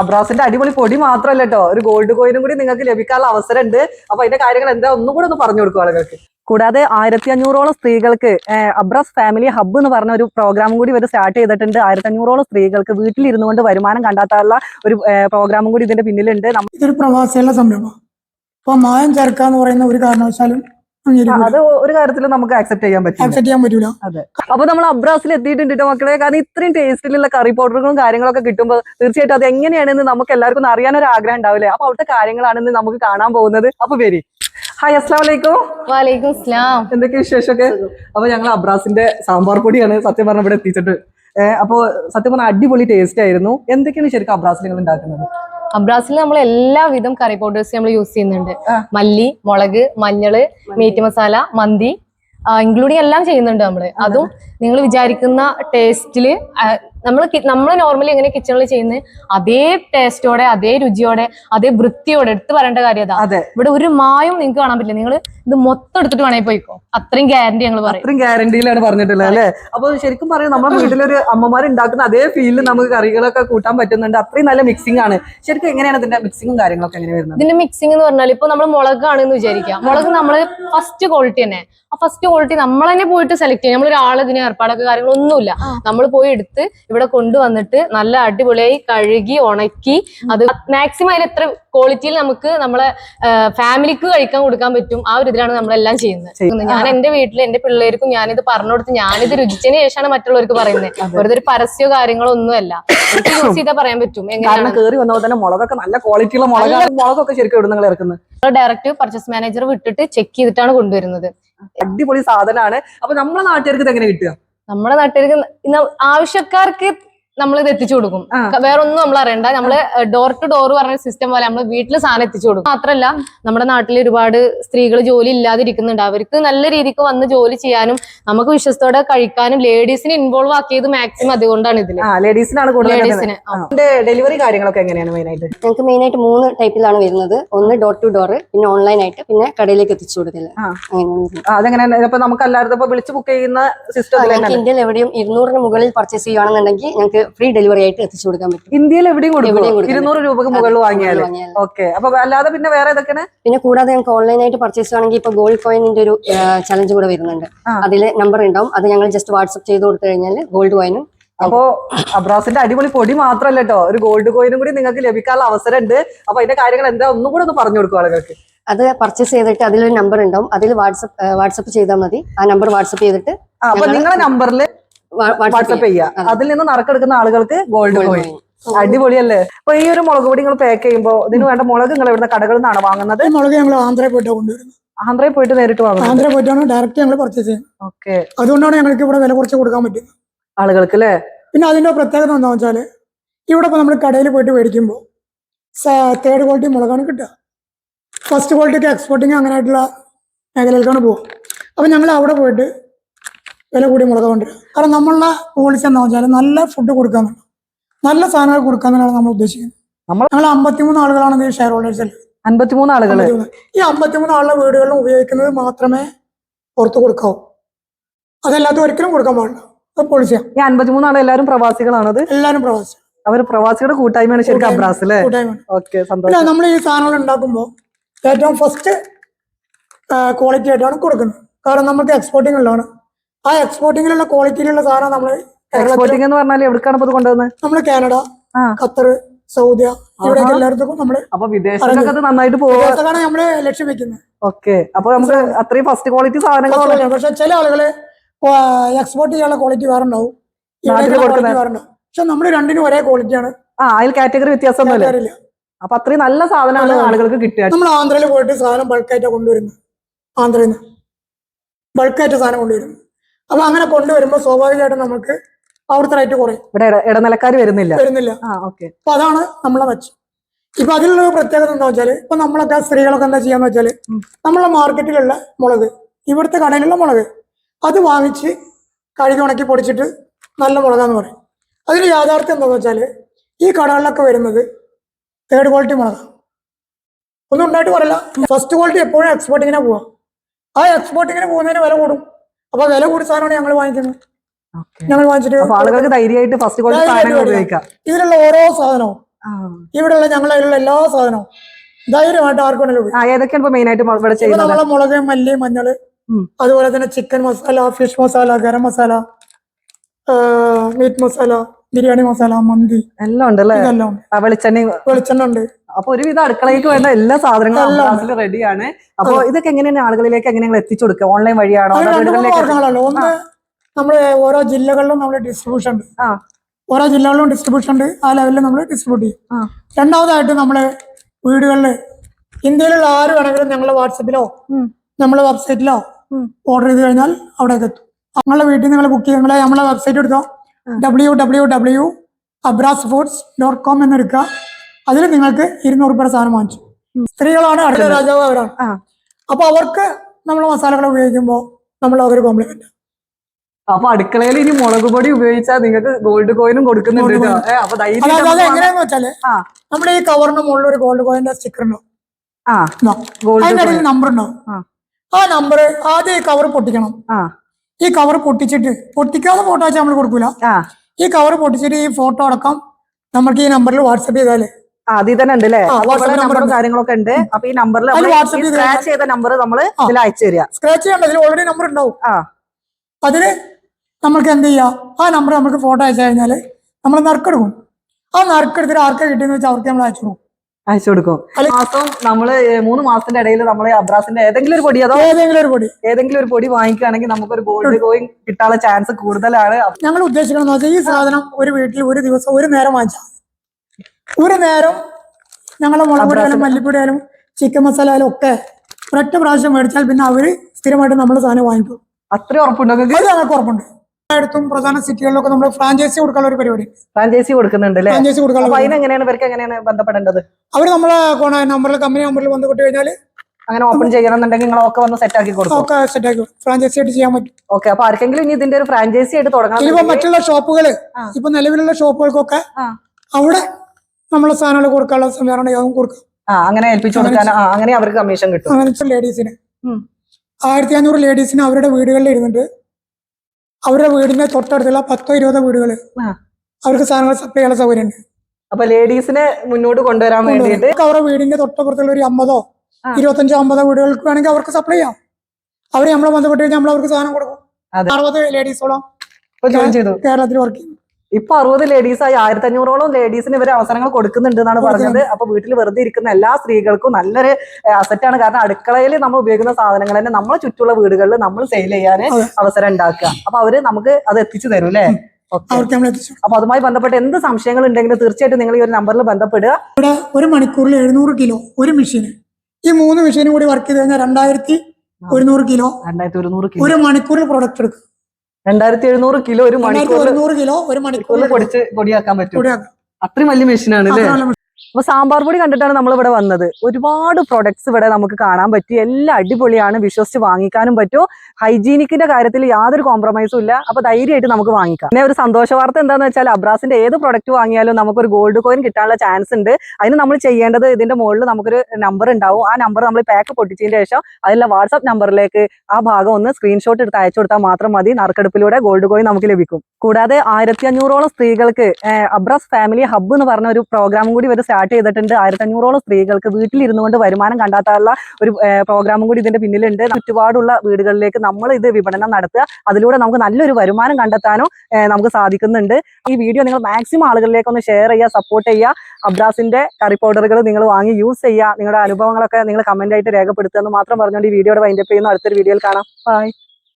അബ്രാസിന്റെ അടിപൊളി പൊടി മാത്രമല്ല കേട്ടോ. ഒരു ഗോൾഡ് കോയിനും കൂടി നിങ്ങൾക്ക് ലഭിക്കാനുള്ള അവസരം ഉണ്ട് അപ്പൊ അതിന്റെ കാര്യങ്ങൾ എന്താ ഒന്നും കൂടെ ഒന്ന് പറഞ്ഞു കൊടുക്കും ആളുകൾക്ക്. കൂടാതെ ആയിരത്തി അഞ്ഞൂറോളം സ്ത്രീകൾക്ക് അബ്രസ് ഫാമിലി ഹബ്ബ് എന്ന് പറഞ്ഞ ഒരു പ്രോഗ്രാമും കൂടി ഇവർ സ്റ്റാർട്ട് ചെയ്തിട്ടുണ്ട്. ആയിരത്തി അഞ്ഞൂറോളം സ്ത്രീകൾക്ക് വീട്ടിലിരുന്നു കൊണ്ട് വരുമാനം കണ്ടെത്താനുള്ള ഒരു പ്രോഗ്രാമും കൂടി ഇതിന്റെ പിന്നിലുണ്ട്. ഇതൊരു പ്രവാസികളുടെ സംരംഭം. അപ്പൊ മായം ചേർക്കുക എന്ന് പറയുന്ന ഒരു കാരണവശാലും അത് ഒരു കാര്യത്തിൽ നമുക്ക് ആക്സെപ്റ്റ് ചെയ്യാൻ പറ്റില്ല. ആക്സെപ്റ്റ് ചെയ്യാൻ പറ്റൂല. അപ്പൊ നമ്മൾ അബ്രാസിൽ എത്തിയിട്ടുണ്ട് ട്ടോ മക്കളെ. കാരണം ഇത്രയും ടേസ്റ്റിലുള്ള കറി പൗഡറുകളും കാര്യങ്ങളൊക്കെ കിട്ടുമ്പോൾ തീർച്ചയായിട്ടും അത് എങ്ങനെയാണെന്ന് നമുക്ക് എല്ലാവർക്കും ഒന്ന് അറിയാൻ ഒരു ആഗ്രഹം ഉണ്ടാവില്ലേ? അപ്പൊ അവിടുത്തെ കാര്യങ്ങളാണെന്ന് നമുക്ക് കാണാൻ പോകുന്നത്. അപ്പൊ വരി. ഹായ് അസ്ലാം വലൈക്കും വാലേക്കും അസ്ലാം എന്തൊക്കെ വിശേഷമൊക്കെ അപ്പൊ ഞങ്ങൾ അബ്രാസിന്റെ സാമ്പാർ പൊടിയാണ് സത്യം പറഞ്ഞ ഇവിടെ എത്തിച്ചിട്ട്. അപ്പോ അപ്പൊ സത്യം പറഞ്ഞ അടിപൊളി ടേസ്റ്റ് ആയിരുന്നു. എന്തൊക്കെയാണ് ശരിക്കും അബ്രാസിൽ നിങ്ങൾ ഉണ്ടാക്കുന്നത്? അബ്രാസിൽ നമ്മൾ എല്ലാവിധം കറി പൗഡേഴ്സ് നമ്മൾ യൂസ് ചെയ്യുന്നുണ്ട്. മല്ലി മുളക് മഞ്ഞൾ മീറ്റ് മസാല മന്തി ഇൻക്ലൂഡിങ് എല്ലാം ചെയ്യുന്നുണ്ട് നമ്മൾ. അതും. നിങ്ങൾ വിചാരിക്കുന്ന ടേസ്റ്റിൽ നമ്മൾ നമ്മൾ നോർമലി എങ്ങനെ കിച്ചണിൽ ചെയ്യുന്ന അതേ ടേസ്റ്റോടെ അതേ രുചിയോടെ അതേ വൃത്തിയോടെ എടുത്ത് പറയേണ്ട കാര്യം അതെ. ഇവിടെ ഒരു മായും നിങ്ങൾക്ക് കാണാൻ പറ്റില്ല. നിങ്ങൾ ഇത് മൊത്തം എടുത്തിട്ട് വേണമെങ്കിൽ പോയിക്കോ. അത്രയും ഗ്യാരണ്ടി ഞങ്ങൾ പറയും. അത്രയും ഗ്യാരണ്ടിയിലാണ് പറഞ്ഞിട്ടുള്ളത് അല്ലെ? അപ്പൊ ശരിക്കും പറയും നമ്മുടെ വീട്ടിലൊരു അമ്മമാർ ഉണ്ടാക്കുന്ന അതേ ഫീലിൽ നമുക്ക് കറികളൊക്കെ കൂട്ടാൻ പറ്റുന്നുണ്ട്. അത്രയും നല്ല മിക്സിംഗ് ആണ്. ശരിക്കും എങ്ങനെയാണ് ഇതിന്റെ മിക്സിംഗും കാര്യങ്ങളൊക്കെ എങ്ങനെ വരുന്നത്? ഇതിന്റെ മിക്സിംഗ് എന്ന് പറഞ്ഞാൽ ഇപ്പൊ നമ്മൾ മുളകാണെന്ന് വിചാരിക്കാം. മുളക് നമ്മൾ ഫസ്റ്റ് ക്വാളിറ്റി തന്നെ. ഫസ്റ്റ് ക്വാളിറ്റി നമ്മൾ തന്നെ പോയിട്ട് സെലക്ട് ചെയ്യും നമ്മൾ ഒരാൾ ഇതിന് ഏർപ്പാടൊക്കെ കാര്യങ്ങളൊന്നുമില്ല. നമ്മൾ പോയി എടുത്ത് ഇവിടെ കൊണ്ടുവന്നിട്ട് നല്ല അടിപൊളിയായി കഴുകി ഉണക്കി അത് മാക്സിമം അതിൽ എത്ര ക്വാളിറ്റിയിൽ നമുക്ക് നമ്മളെ ഫാമിലിക്ക് കഴിക്കാൻ കൊടുക്കാൻ പറ്റും ആ ഒരു ഇതിലാണ് നമ്മളെല്ലാം ചെയ്യുന്നത്. ഞാൻ എന്റെ വീട്ടിൽ എന്റെ പിള്ളേർക്കും ഞാനിത് പറഞ്ഞു കൊടുത്ത് ഞാനിത് രുചിച്ചതിന് ശേഷമാണ് മറ്റുള്ളവർക്ക് പറയുന്നത് വെറുതെ ഒരു പരസ്യോ കാര്യങ്ങളോ ഒന്നുമല്ല യൂസ് ചെയ്താൽ പറയാൻ പറ്റും. എങ്ങനെയാണ്? കയറി വന്നപ്പോൾ തന്നെ മുളകൊക്കെ നല്ല ക്വാളിറ്റിയുള്ള മുളകാണ് മുളകൊക്കെ ശരിക്കും ഇവിടെ നിങ്ങൾ ഇറക്കുന്നത് ഡയറക്റ്റ് പർച്ചേസ് മാനേജർ വിട്ടിട്ട് ചെക്ക് ചെയ്തിട്ടാണ് കൊണ്ടുവരുന്നത്. അടിപൊളി സാധനമാണ് അപ്പൊ നമ്മളെ നാട്ടുകാർക്ക് ഇത് എങ്ങനെ കിട്ടുക? നമ്മുടെ നാട്ടുകാർക്ക് ആവശ്യക്കാർക്ക് നമ്മൾ ഇത് എത്തിച്ചു കൊടുക്കും. വേറൊന്നും വേറെ ഒന്നും നമ്മൾ അറിയണ്ട. നമ്മൾ ഡോർ ടു ഡോർ പറഞ്ഞ സിസ്റ്റം പോലെ നമ്മൾ വീട്ടിൽ സാധനം എത്തിച്ചു കൊടുക്കും. മാത്രമല്ല നമ്മുടെ നാട്ടിൽ ഒരുപാട് സ്ത്രീകൾ ജോലി ഇല്ലാതിരിക്കുന്നുണ്ട്. അവർക്ക് നല്ല രീതിക്ക് വന്ന് ജോലി ചെയ്യാനും നമുക്ക് വിശ്വസത്തോടെ കഴിക്കാനും ലേഡീസിനെ ഇൻവോൾവ് ആക്കിയത് മാക്സിമം അതുകൊണ്ടാണ് ഇതിൽ ആ ലേഡീസിനാണ് കൂടുതൽ ലേഡീസിന് ഡെലിവറി കാര്യങ്ങളൊക്കെ എങ്ങനെയാണ് മെയിൻ ആയിട്ട്? ഞങ്ങൾക്ക് മെയിൻ ആയിട്ട് മൂന്ന് ടൈപ്പിലാണ് വരുന്നത്. ഒന്ന് ഡോർ ടു ഡോർ പിന്നെ ഓൺലൈൻ ആയിട്ട് പിന്നെ കടയിലേക്ക് എത്തിച്ചു കൊടുക്കൽ. അങ്ങനെയാണ് നമുക്ക് വിളിച്ച് ബുക്ക് ചെയ്യുന്ന ഞങ്ങൾക്ക് ഇന്ത്യയിൽ എവിടെയും ഇരുന്നൂറിന് മുകളിൽ പർച്ചേസ് ചെയ്യുകയാണെന്നുണ്ടെങ്കിൽ ഞങ്ങൾക്ക് ഫ്രീ ഡെലിവറി ആയിട്ട് എത്തിച്ചു കൊടുക്കാൻ പറ്റും. ഇന്ത്യയിൽ എവിടെയും കൊടുക്കും. ഇരുന്നൂറ് രൂപക്ക് മുകളിൽ വാങ്ങിയാൽ. ഓക്കെ. അപ്പൊ അല്ലാതെ പിന്നെ വേറെ ഏതൊക്കെയാണ്? പിന്നെ കൂടാതെ ഞങ്ങൾക്ക് ഓൺലൈൻ ആയിട്ട് പർച്ചേസ് ആണെങ്കിൽ ഇപ്പൊ ഗോൾഡ് കോയിനിന്റെ ഒരു ചലഞ്ച് കൂടെ വരുന്നുണ്ട്. അതിൽ അതിൽ നമ്പർ ഉണ്ടാവും. അത് ഞങ്ങൾ ജസ്റ്റ് വാട്സ്ആപ്പ് ചെയ്ത് കൊടുത്തു കഴിഞ്ഞാൽ ഗോൾഡ് കോയിനും അപ്പോ അബ്രാസിന്റെ അടിപൊളി പൊടി മാത്രല്ല കേട്ടോ ഒരു ഗോൾഡ് കോയിനും കൂടി നിങ്ങൾക്ക് ലഭിക്കാനുള്ള അവസരം ഉണ്ട് അപ്പൊ അതിന്റെ കാര്യങ്ങൾ എന്താ? ഒന്നും കൂടെ ഒന്ന് പറഞ്ഞു കൊടുക്കും ആളുകൾക്ക്. അത് പർച്ചേസ് ചെയ്തിട്ട് അതിലൊരു നമ്പർ ഉണ്ടാവും. അതിൽ വാട്സ്ആപ്പ് വാട്സ്ആപ്പ് ചെയ്താൽ മതി. ആ നമ്പർ വാട്സ്ആപ്പ് ചെയ്തിട്ട് നിങ്ങളുടെ നമ്പറിൽ വാട്സപ്പ് ചെയ്യുക അതെ. അതിൽ നിന്ന് നറുക്കെടുക്കുന്ന ആളുകൾക്ക് ഗോൾഡ് കോയിൻ അടിപൊളിയല്ലേ? അപ്പൊ ഈ ഒരു മുളക് പൊടി നിങ്ങൾ പാക്ക് ചെയ്യുമ്പോൾ ഇതിന് വേണ്ട മുളക് നിങ്ങൾ ഇവിടുന്ന് കടകളിൽ നിന്നാണ് വാങ്ങുന്നത്? മുളക് ഞങ്ങൾ ആന്ധ്രയിൽ പോയിട്ടാണ് കൊണ്ടുവരുന്നത്. ആന്ധ്രയിൽ പോയിട്ട് നേരിട്ട് വാങ്ങുന്നത്? ആന്ധ്രയിൽ പോയിട്ടാണ് ഡയറക്റ്റ് ഞങ്ങൾ പർച്ചേസ് ചെയ്യുന്നത്. ഓക്കെ. അതുകൊണ്ടാണ് ഞങ്ങൾക്ക് ഇവിടെ വില കുറച്ച് കൊടുക്കാൻ പറ്റുന്നത്. ആളുകൾക്ക് അല്ലേ പിന്നെ അതിന്റെ പ്രത്യേകത എന്താണെന്ന് വെച്ചാൽ ഇവിടെ ഇപ്പോൾ നമ്മൾ കടയിൽ പോയിട്ട് മേടിക്കുമ്പോൾ തേർഡ് ക്വാളിറ്റി മുളകാണ് കിട്ടുക. ഫസ്റ്റ് ക്വാളിറ്റിക്ക് എക്സ്പോർട്ടിങ് അങ്ങനെയായിട്ടുള്ള മേഖലയിലേക്കാണ് പോകുക അപ്പൊ ഞങ്ങൾ അവിടെ പോയിട്ട് വില കൂടിയ മുളക് കൊണ്ടുവരിക കാരണം നമ്മളുടെ പോളിസി എന്താണെന്ന് വെച്ചാൽ നല്ല ഫുഡ് കൊടുക്കാൻ നല്ല സാധനങ്ങൾ കൊടുക്കാൻ തന്നെയാണ് നമ്മൾ ഉദ്ദേശിക്കുന്നത്. നമ്മൾ- ഞങ്ങൾ അമ്പത്തിമൂന്ന് ആളുകളാണ് ഈ ഷെയർ ഹോൾഡേഴ്സിൽ അൻപത്തിമൂന്ന് ആളുകൾ ഈ അമ്പത്തിമൂന്ന് ആളുടെ വീടുകളിലും ഉപയോഗിക്കുന്നത് മാത്രമേ പുറത്ത് കൊടുക്കാവൂ. അതല്ലാത്ത ഒരിക്കലും കൊടുക്കാൻ പാടില്ല. പോളിസിയാണ് ഈ അൻപത്തിമൂന്ന് ആൾ എല്ലാവരും പ്രവാസികളാണത് എല്ലാവരും പ്രവാസി. അവർ പ്രവാസികളുടെ കൂട്ടായ്മയാണ് ശരിക്കും. അബ്രാസ് അല്ലേ? ഓക്കെ സന്തോഷം. നമ്മൾ ഈ സാധനങ്ങൾ ഉണ്ടാക്കുമ്പോൾ ഏറ്റവും ഫസ്റ്റ് ക്വാളിറ്റി ആയിട്ടാണ് കൊടുക്കുന്നത്. കാരണം നമുക്ക് എക്സ്പോർട്ടിംഗ് ഉള്ളതാണ്. ആ എക്സ്പോർട്ടിങ്ങിലുള്ള ക്വാളിറ്റിയിലുള്ള സാധനം നമ്മൾ എക്സ്പോർട്ടിംഗ് എന്ന് പറഞ്ഞാൽ എവിടേക്കാണ് ഇപ്പൊ കൊണ്ടുവന്നത് നമ്മൾ കാനഡ ഖത്തർ സൗദി ഇവിടെയൊക്കെ എല്ലായിടത്തും നമ്മൾ അപ്പൊ വിദേശത്തൊക്കെ നന്നായിട്ട് പോകും നമ്മൾ ലക്ഷ്യം വെക്കുന്നത്. ഓക്കെ. അപ്പൊ നമുക്ക് അത്രയും ഫസ്റ്റ് ക്വാളിറ്റി സാധനങ്ങൾ പക്ഷെ ചില ആളുകൾ എക്സ്പോർട്ട് ചെയ്യാനുള്ള ക്വാളിറ്റി വേറെ ഉണ്ടാവും പക്ഷെ നമ്മൾ രണ്ടിനും ഒരേ ക്വാളിറ്റിയാണ് ആ അതിൽ കാറ്റഗറി വ്യത്യാസം അപ്പൊ അത്രയും നല്ല സാധനമാണ് ആളുകൾക്ക് കിട്ടുക. നമ്മൾ ആന്ധ്രയിൽ പോയിട്ട് സാധനം ബൾക്കായിട്ടാണ് കൊണ്ടുവരുന്നത്. ആന്ധ്രയിൽ നിന്ന് ബൾക്കായിട്ട് സാധനം കൊണ്ടുവരുന്നത്. അപ്പൊ അങ്ങനെ കൊണ്ടുവരുമ്പോൾ സ്വാഭാവികമായിട്ടും നമുക്ക് അവിടുത്തെ റേറ്റ് കുറയും. ഇവിടെ ഇട- ഇടനിലക്കാർ വരുന്നില്ല. വരുന്നില്ല. അപ്പൊ അതാണ് നമ്മളെ മെച്ചം. ഇപ്പൊ അതിലുള്ള ഒരു പ്രത്യേകത എന്താ വെച്ചാൽ ഇപ്പൊ നമ്മളൊക്കെ സ്ത്രീകളൊക്കെ എന്താ ചെയ്യാന്ന് വെച്ചാൽ നമ്മളെ മാർക്കറ്റിലുള്ള മുളക് ഇവിടുത്തെ കടയിലുള്ള മുളക് അത് വാങ്ങിച്ച് കഴുകി ഉണക്കി പൊടിച്ചിട്ട് നല്ല മുളകാന്ന് പറയും. അതിന് യാഥാർത്ഥ്യം എന്താന്ന് വെച്ചാൽ ഈ കടകളിലൊക്കെ വരുന്നത് തേർഡ് ക്വാളിറ്റി മുളകാണ് ഒന്നും ഉണ്ടായിട്ട് പറയില്ല. ഫസ്റ്റ് ക്വാളിറ്റി എപ്പോഴും എക്സ്പോർട്ടിങ്ങിനെ പോവാം. ആ എക്സ്പോർട്ടിങ്ങിന് പോകുന്നതിന് വില കൂടും. അപ്പൊ വില കൂടി സാധനമാണ് ഞങ്ങൾ വാങ്ങിക്കുന്നത്. ഞങ്ങൾ വാങ്ങിച്ചിട്ട് ആളുകൾക്ക് ധൈര്യമായിട്ട് ഫസ്റ്റ് ക്വാളിറ്റി ധൈര്യമായിട്ട് സാധനങ്ങൾ ഉപയോഗിക്കാം. ഇതിലുള്ള ഓരോ സാധനവും. ഇവിടെയുള്ള ഞങ്ങളുടെ എല്ലാ സാധനവും. ധൈര്യമായിട്ട് ആർക്കും ഏതൊക്കെയാണ് ഇപ്പൊ മെയിൻ ആയിട്ട് ഇവിടെ ഇപ്പൊ ചെയ്യുന്നത്? നമ്മളെ മുളക് മല്ലി മഞ്ഞൾ അതുപോലെ തന്നെ chicken masala fish masala garam masala meat masala biryani masala മന്തി. എല്ലാം ഉണ്ട്. അല്ലേ വെളിച്ചെണ്ണ വെളിച്ചെണ്ണ ഉണ്ട്. അപ്പൊ ഒരുവിധ അടുക്കളയ്ക്ക് വേണ്ട എല്ലാ സാധനങ്ങളും ക്ലാസ്സിൽ റെഡിയാണ്. അപ്പൊ ഇതൊക്കെ എങ്ങനെയാണ് ആളുകളിലേക്ക് എങ്ങനെ നിങ്ങൾ എത്തിച്ചു കൊടുക്കുക? ഓൺലൈൻ വഴിയാണോ? ഒന്ന് നമ്മൾ ഓരോ ജില്ലകളിലും നമ്മൾ ഡിസ്ട്രിബ്യൂഷൻ ഉണ്ട്. ഓരോ ജില്ലകളിലും ഡിസ്ട്രിബ്യൂഷൻ ഉണ്ട്. ആ ലെവലിൽ നമ്മൾ ഡിസ്ട്രിബ്യൂട്ട് ചെയ്യും. രണ്ടാമതായിട്ട് നമ്മൾ വീടുകളിൽ ഇന്ത്യയിലുള്ള ആര് വേണമെങ്കിലും ഞങ്ങളെ വാട്സപ്പിലോ. നമ്മളെ വെബ്സൈറ്റിലോ ഓർഡർ ചെയ്ത് കഴിഞ്ഞാൽ അവിടേക്ക് എത്തും. നമ്മളെ വീട്ടിൽ നിങ്ങൾ ബുക്ക് ചെയ്ത് ഞങ്ങളെ നമ്മളെ വെബ്സൈറ്റ് എടുത്തോ? W W W Abras foods dot com എന്നെടുക്കുക അതിൽ നിങ്ങൾക്ക് ഇരുന്നൂറ് രൂപയുടെ സാധനം വാങ്ങിച്ചു. സ്ത്രീകളാണ് അടുത്ത രാജാവ് അവരാണ്. അപ്പൊ അവർക്ക് നമ്മൾ മസാലകൾ ഉപയോഗിക്കുമ്പോൾ നമ്മൾ അവർ കോംപ്ലിമെന്റ് അപ്പൊ അടുക്കളയിൽ ഇനി മുളക് പൊടി ഉപയോഗിച്ചാൽ നിങ്ങൾക്ക് ഗോൾഡ് കോയിനും കൊടുക്കുന്നുണ്ട് അതായത് എങ്ങനെയാന്ന് വെച്ചാൽ നമ്മുടെ ഈ കവറിന് മുകളിൽ ഒരു ഗോൾഡ് കോയിന്റെ സ്റ്റിക്കർ ഉണ്ടാവും അതിന്റെ ഇടയിൽ നമ്പർ ഉണ്ടാവും ആ. നമ്പർ ആദ്യം ഈ കവർ പൊട്ടിക്കണം. ആ. ഈ കവർ പൊട്ടിച്ചിട്ട് പൊട്ടിക്കാതെ ഫോട്ടോ വെച്ചാൽ നമ്മൾ കൊടുക്കൂല. ഈ കവർ പൊട്ടിച്ചിട്ട് ഈ ഫോട്ടോ അടക്കം നമുക്ക് ഈ നമ്പറിൽ വാട്സപ്പ് ചെയ്താൽ അതിൽ തന്നെ ഉണ്ട് അല്ലേ നമ്പറും കാര്യങ്ങളൊക്കെ ഉണ്ട്. അപ്പൊ ഈ നമ്പറിൽ സ്ക്രാച്ച് ചെയ്ത നമ്പർ നമ്മൾ. ഇതിൽ അയച്ചു തരിക. സ്ക്രാച്ച് ചെയ്യണ്ട ഇതിൽ ഓൾറെഡി നമ്പർ ഉണ്ടാവും. ആ. അതിൽ നമ്മൾക്ക് എന്ത് ചെയ്യാം? ആ നമ്പർ നമുക്ക് ഫോട്ടോ അയച്ചു കഴിഞ്ഞാൽ നമ്മൾ നറുക്കെടുക്കും ആ നറുക്കെടുത്തിട്ട് ആർക്കാ കിട്ടിയെന്ന് വെച്ചാൽ അവർക്ക് നമ്മൾ അയച്ചു കൊടുക്കും. അയച്ചു കൊടുക്കും. മാസം നമ്മൾ മൂന്ന് മാസത്തിന്റെ ഇടയിൽ നമ്മൾ അബ്രാസിന്റെ ഏതെങ്കിലും ഒരു പൊടി അതോ ഏതെങ്കിലും ഒരു പൊടി. ഏതെങ്കിലും ഒരു പൊടി വാങ്ങിക്കുകയാണെങ്കിൽ നമുക്കൊരു ഗോൾഡ് കോയിൻ കിട്ടാനുള്ള ചാൻസ് കൂടുതലാണ്. ഞങ്ങൾ ഉദ്ദേശിക്കണമെന്ന് വെച്ചാൽ ഈ സാധനം ഒരു വീട്ടിൽ ഒരു ദിവസം ഒരു നേരം വാങ്ങിച്ചാൽ മതി. ഒരു നേരം ഞങ്ങളെ മുളക് പൊടി ആയാലും മല്ലിപ്പൊടി ആയാലും ചിക്കൻ മസാല ആയാലും ഒക്കെ ഒരൊറ്റ പ്രാവശ്യം മേടിച്ചാൽ പിന്നെ അവർ സ്ഥിരമായിട്ട് നമ്മൾ സാധനം വാങ്ങിക്കും. അത്രയും ഉറപ്പുണ്ടോ ഞങ്ങൾക്ക് ഉറപ്പുണ്ട്. എല്ലായിടത്തും പ്രധാന സിറ്റികളിലൊക്കെ നമ്മൾ ഫ്രാഞ്ചൈസി കൊടുക്കാനുള്ള ഒരു പരിപാടി. ഫ്രാഞ്ചൈസി കൊടുക്കുന്നുണ്ട് ഫ്രാഞ്ചൈസി കൊടുക്കാനുള്ള അതിനെങ്ങനെയാണ് ഇവർക്ക് എങ്ങനെയാണ് ബന്ധപ്പെടേണ്ടത്? അവർ നമ്മളെ നമ്പറിൽ കമ്പനി നമ്പറിൽ ബന്ധപ്പെട്ട് കഴിഞ്ഞാൽ അങ്ങനെ ഓപ്പൺ ചെയ്യണമെന്നുണ്ടെങ്കിൽ നിങ്ങളൊക്കെ വന്ന് സെറ്റ് ആക്കി കൊടുക്കും. ഒക്കെ സെറ്റ് ആക്കി ഫ്രാഞ്ചൈസി ആയിട്ട് ചെയ്യാൻ പറ്റും. ഓക്കെ അപ്പൊ ആർക്കെങ്കിലും ഇനി ഇതിന്റെ ഒരു ഫ്രാഞ്ചൈസി ആയിട്ട് ഇനിയിപ്പോ ഇപ്പൊ മറ്റുള്ള ഷോപ്പുകൾ ആ. ഇപ്പൊ നിലവിലുള്ള ഷോപ്പുകൾക്കൊക്കെ അവിടെ നമ്മളെ സാധനങ്ങൾ കൊടുക്കാനുള്ള സംവിധാനം യോഗം കൊടുക്കും. അങ്ങനെ ഏൽപ്പിച്ചു കൊടുക്കാൻ അങ്ങനെ അവർക്ക് കമ്മീഷൻ കിട്ടും. അങ്ങനെ ലേഡീസിന്. ആയിരത്തി അഞ്ഞൂറ് ലേഡീസിന് അവരുടെ വീടുകളിൽ ഇരുന്നിട്ട് അവരുടെ വീടിന്റെ തൊട്ടടുത്തുള്ള പത്തോ ഇരുപതോ വീടുകൾ അവർക്ക് സാധനങ്ങൾ സപ്ലൈ ചെയ്യാനുള്ള സൗകര്യമുണ്ട്. അപ്പൊ ലേഡീസിനെ മുന്നോട്ട് കൊണ്ടുവരാൻ വേണ്ടിയിട്ട് അവരുടെ വീടിന്റെ തൊട്ടപ്പുറത്തുള്ള ഒരു അമ്പതോ. ഇരുപത്തഞ്ചോ അമ്പതോ വീടുകൾക്ക് വേണമെങ്കിൽ അവർക്ക് സപ്ലൈ ചെയ്യാം. അവർ നമ്മളെ ബന്ധപ്പെട്ട് കഴിഞ്ഞാൽ നമ്മൾ അവർക്ക് സാധനം കൊടുക്കും. അറുപത് ലേഡീസോളം കേരളത്തിൽ വർക്ക് ചെയ്യും ഇപ്പൊ അറുപത് ലേഡീസ് ആയി ആയിരത്തി അഞ്ഞൂറോളം ലേഡീസിന് ഇവർ അവസരങ്ങൾ കൊടുക്കുന്നുണ്ട്. എന്നാണ് പറഞ്ഞത്. അപ്പൊ വീട്ടിൽ വെറുതെ ഇരിക്കുന്ന എല്ലാ സ്ത്രീകൾക്കും നല്ലൊരു അസറ്റാണ് കാരണം അടുക്കളയിൽ നമ്മൾ ഉപയോഗിക്കുന്ന സാധനങ്ങൾ തന്നെ നമ്മളെ ചുറ്റുള്ള വീടുകളിൽ നമ്മൾ സെയിൽ ചെയ്യാൻ. അവസരം ഉണ്ടാക്കുക. അപ്പൊ അവർ നമുക്ക് അത് എത്തിച്ചു തരും അല്ലേ? അപ്പൊ അതുമായി ബന്ധപ്പെട്ട് എന്ത് സംശയങ്ങൾ ഉണ്ടെങ്കിൽ തീർച്ചയായിട്ടും നിങ്ങൾ ഈ ഒരു നമ്പറിൽ ബന്ധപ്പെടുക. ഇവിടെ ഒരു മണിക്കൂറിൽ എഴുന്നൂറ് കിലോ ഒരു മെഷീന് ഈ മൂന്ന് മെഷീനും കൂടി വർക്ക് ചെയ്ത് കഴിഞ്ഞാൽ രണ്ടായിരത്തി ഒരുന്നൂറ് കിലോ. രണ്ടായിരത്തി ഒരുന്നൂറ് കിലോ. ഒരു മണിക്കൂറിൽ പ്രൊഡക്റ്റ് എടുക്കും രണ്ടായിരത്തി എഴുന്നൂറ് കിലോ ഒരു മണിക്കൂർ കിലോ ഒരു മണിക്കൂർ പൊടിച്ച് പൊടിയാക്കാൻ പറ്റും. അത്രയും വലിയ മെഷീനാണ് അല്ലേ അപ്പൊ സാമ്പാർ പൊടി കണ്ടിട്ടാണ് നമ്മൾ ഇവിടെ വന്നത്. ഒരുപാട് പ്രൊഡക്ട്സ് ഇവിടെ നമുക്ക് കാണാൻ പറ്റി. എല്ലാം അടിപൊളിയാണ്. വിശ്വസിച്ച് വാങ്ങിക്കാനും പറ്റും. ഹൈജീനിക്കിന്റെ കാര്യത്തിൽ യാതൊരു കോംപ്രമൈസും ഇല്ല. അപ്പൊ ധൈര്യമായിട്ട് നമുക്ക് വാങ്ങിക്കാം. പിന്നെ ഒരു സന്തോഷ വാർത്ത എന്താന്ന് വെച്ചാൽ അബ്രാസിന്റെ ഏത് പ്രൊഡക്റ്റ് വാങ്ങിയാലും നമുക്കൊരു ഗോൾഡ് കോയിൻ കിട്ടാനുള്ള ചാൻസ് ഉണ്ട്. അതിന് നമ്മൾ ചെയ്യേണ്ടത് ഇതിന്റെ മുകളിൽ നമുക്കൊരു നമ്പർ ഉണ്ടാവും. ആ നമ്പർ നമ്മൾ പാക്ക് പൊട്ടിച്ചതിന് ശേഷം അതിലുള്ള വാട്സ്ആപ്പ് നമ്പറിലേക്ക് ആ ഭാഗം ഒന്ന് സ്ക്രീൻഷോട്ട് എടുത്ത് അയച്ചു കൊടുത്താൽ മാത്രം മതി. നറുക്കെടുപ്പിലൂടെ ഗോൾഡ് കോയിൻ നമുക്ക് ലഭിക്കും. കൂടാതെ ആയിരത്തി അഞ്ഞൂറോളം സ്ത്രീകൾക്ക് അബ്രാസ് ഫാമിലി ഹബ്ബ് എന്ന് പറഞ്ഞ ഒരു പ്രോഗ്രാം കൂടി ഇവർ സ്റ്റാർട്ട് ചെയ്തിട്ടുണ്ട്. ആയിരത്തി അഞ്ഞൂറോളം സ്ത്രീകൾക്ക് വീട്ടിലിരുന്നു കൊണ്ട് വരുമാനം കണ്ടെത്താനുള്ള ഒരു പ്രോഗ്രാമും കൂടി ഇതിന്റെ പിന്നിലുണ്ട്. ചുറ്റുപാടുള്ള വീടുകളിലേക്ക് നമ്മൾ ഇത് വിപണനം നടത്തുക. അതിലൂടെ നമുക്ക് നല്ലൊരു വരുമാനം കണ്ടെത്താനും നമുക്ക് സാധിക്കുന്നുണ്ട്. ഈ വീഡിയോ നിങ്ങൾ മാക്സിമം ആളുകളിലേക്ക് ഒന്ന് ഷെയർ ചെയ്യുക സപ്പോർട്ട് ചെയ്യുക. അബ്രാസിന്റെ കറി പൗഡറുകൾ നിങ്ങൾ വാങ്ങി യൂസ് ചെയ്യുക. നിങ്ങളുടെ അനുഭവങ്ങളൊക്കെ നിങ്ങൾ കമന്റ് ആയിട്ട് രേഖപ്പെടുത്തുക എന്ന് മാത്രം പറഞ്ഞുകൊണ്ട് ഈ വീഡിയോയുടെ വൈൻഡപ്പ് ചെയ്യുന്നു. അടുത്തൊരു വീഡിയോയിൽ കാണാം. ബൈ.